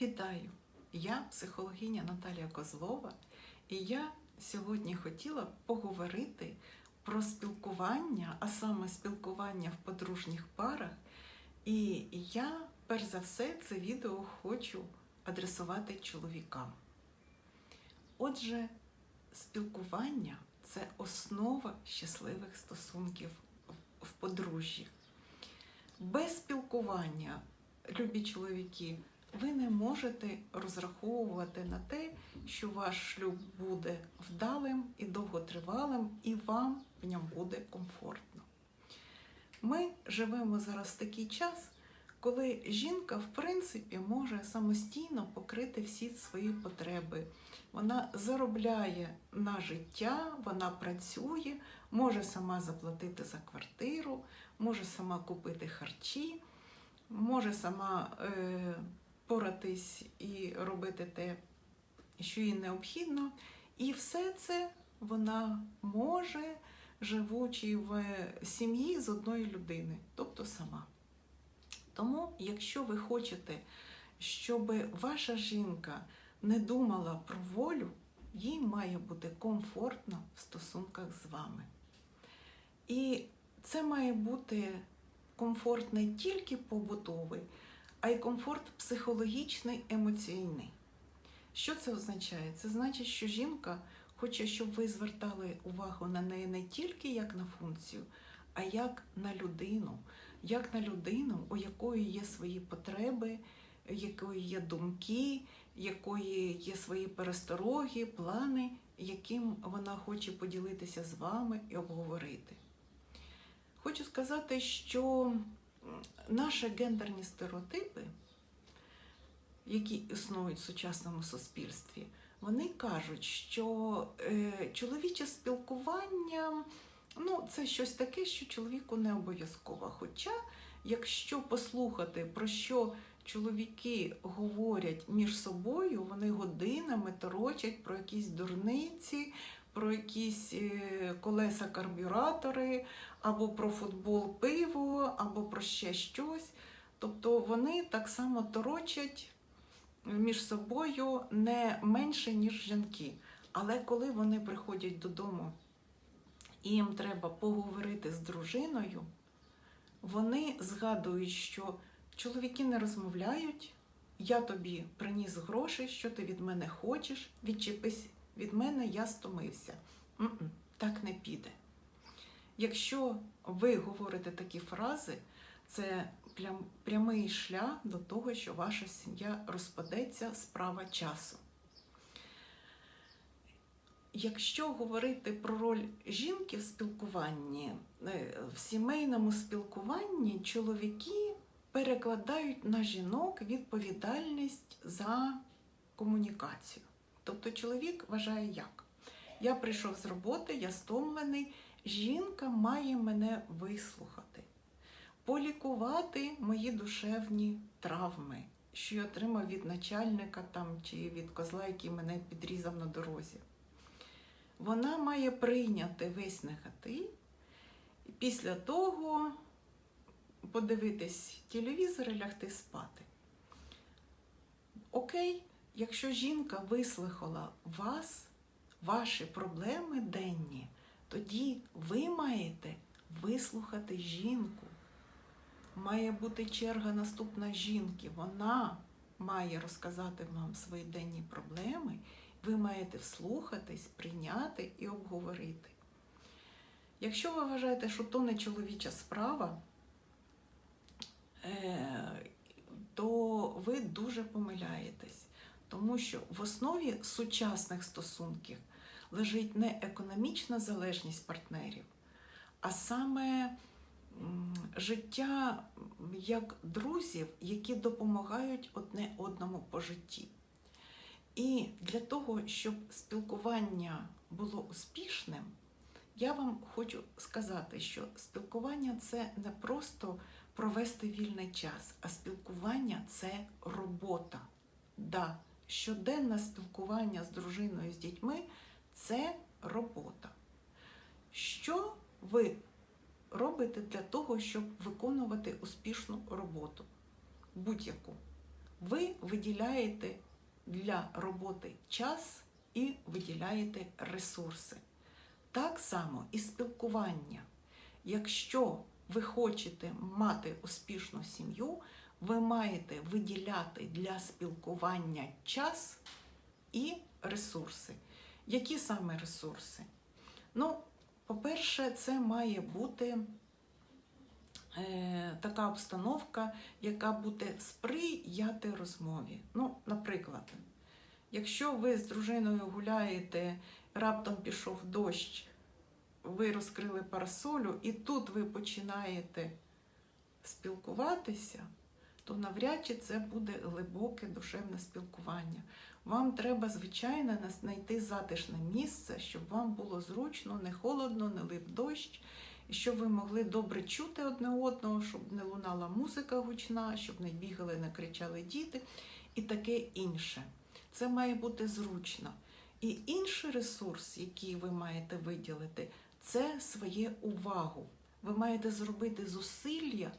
Вітаю! Я психологиня Наталія Козлова, і я сьогодні хотіла поговорити про спілкування, а саме спілкування в подружніх парах. І я, перш за все, це відео хочу адресувати чоловікам. Отже, спілкування це основа щасливих стосунків в- подружжі. Без спілкування, любі чоловіки, ви не можете розраховувати на те, що ваш шлюб буде вдалим і довготривалим, і вам в ньому буде комфортно. Ми живемо зараз такий час, коли жінка, в принципі, може самостійно покрити всі свої потреби. Вона заробляє на життя, вона працює, може сама заплатити за квартиру, може сама купити харчі, може сама е, поратись і робити те, що їй необхідно. І все це вона може, живучи в сім'ї з одної людини, тобто сама. Тому, якщо ви хочете, щоб ваша жінка не думала про волю, їй має бути комфортно в стосунках з вами. І це має бути комфорт не тільки побутовий, а й комфорт психологічний, емоційний. Що це означає? Це значить, що жінка хоче, щоб ви звертали увагу на неї не тільки як на функцію, а як на людину, як на людину, у якої є свої потреби, якої є думки, якої є свої перестороги, плани, яким вона хоче поділитися з вами і обговорити. Хочу сказати, що наші гендерні стереотипи, які існують в сучасному суспільстві, вони кажуть, що е, чоловіче спілкування ну, це щось таке, що чоловіку не обов'язково. Хоча, якщо послухати, про що чоловіки говорять між собою, вони годинами торочать про якісь дурниці, про якісь е, колеса карбюратори, або про футбол пиво, або про ще щось. Тобто вони так само торочать між собою не менше, ніж жінки. Але коли вони приходять додому і їм треба поговорити з дружиною, вони згадують, що чоловіки не розмовляють, я тобі приніс гроші, що ти від мене хочеш, відчепись від мене, я стомився. Так не піде. Якщо ви говорите такі фрази, це прямий шлях до того, що ваша сім'я розпадеться справа часу. Якщо говорити про роль жінки в спілкуванні, е, в сімейному спілкуванні чоловіки перекладають на жінок відповідальність за комунікацію. Тобто чоловік вважає як? Я прийшов з роботи, я стомлений, жінка має мене вислухати, полікувати мої душевні травми, що я отримав від начальника там, чи від козла, який мене підрізав на дорозі. Вона має прийняти весь негатив і після того подивитись телевізор і лягти спати. Окей, якщо жінка вислухала вас, ваші проблеми денні, тоді ви маєте вислухати жінку. Має бути черга наступна жінки. Вона має розказати вам свої денні проблеми. Ви маєте вслухатись, прийняти і обговорити. Якщо ви вважаєте, що то не чоловіча справа, е, то ви дуже помиляєтесь, тому що в основі сучасних стосунків лежить не економічна залежність партнерів, а саме життя як друзів, які допомагають одне одному по житті. І для того, щоб спілкування було успішним, я вам хочу сказати, що спілкування це не просто провести вільний час, а спілкування це робота. Да, щоденне спілкування з дружиною, з дітьми це робота. Що ви робите для того, щоб виконувати успішну роботу? Будь-яку. ви виділяєте для роботи час і виділяєте ресурси. Так само і спілкування. Якщо ви хочете мати успішну сім'ю, ви маєте виділяти для спілкування час і ресурси. Які саме ресурси? Ну, по-перше, це має бути е, така обстановка, яка буде сприяти розмові. Ну, наприклад, якщо ви з дружиною гуляєте, раптом пішов дощ, ви розкрили парасолю, і тут ви починаєте спілкуватися, то навряд чи це буде глибоке душевне спілкування. Вам треба, звичайно, знайти затишне місце, щоб вам було зручно, не холодно, не лив дощ, щоб ви могли добре чути одне одного, щоб не лунала музика гучна, щоб не бігали, не кричали діти і таке інше. Це має бути зручно. І інший ресурс, який ви маєте виділити, це своє увагу. Ви маєте зробити зусилля,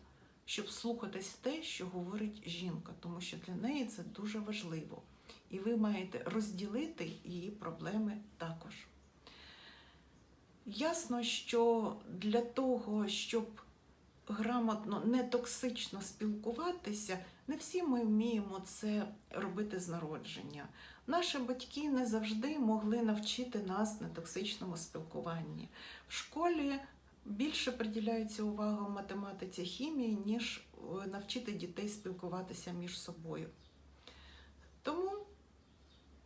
щоб слухатись те, що говорить жінка, тому що для неї це дуже важливо. І ви маєте розділити її проблеми також. Ясно, що для того, щоб грамотно, не токсично спілкуватися, не всі ми вміємо це робити з народження. Наші батьки не завжди могли навчити нас нетоксичному спілкуванні. В школі більше приділяється увага математиці хімії, ніж е, навчити дітей спілкуватися між собою. Тому,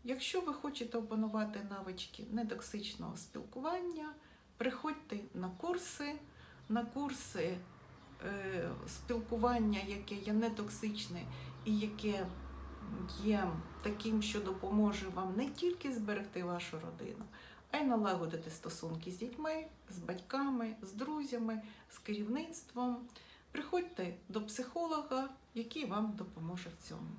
якщо ви хочете опанувати навички нетоксичного спілкування, приходьте на курси, на курси е, спілкування, яке є нетоксичне і яке є таким, що допоможе вам не тільки зберегти вашу родину, а й налагодити стосунки з дітьми, з батьками, з друзями, з керівництвом. Приходьте до психолога, який вам допоможе в цьому.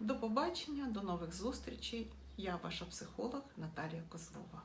До побачення, до нових зустрічей. Я ваша психолог Наталія Козлова.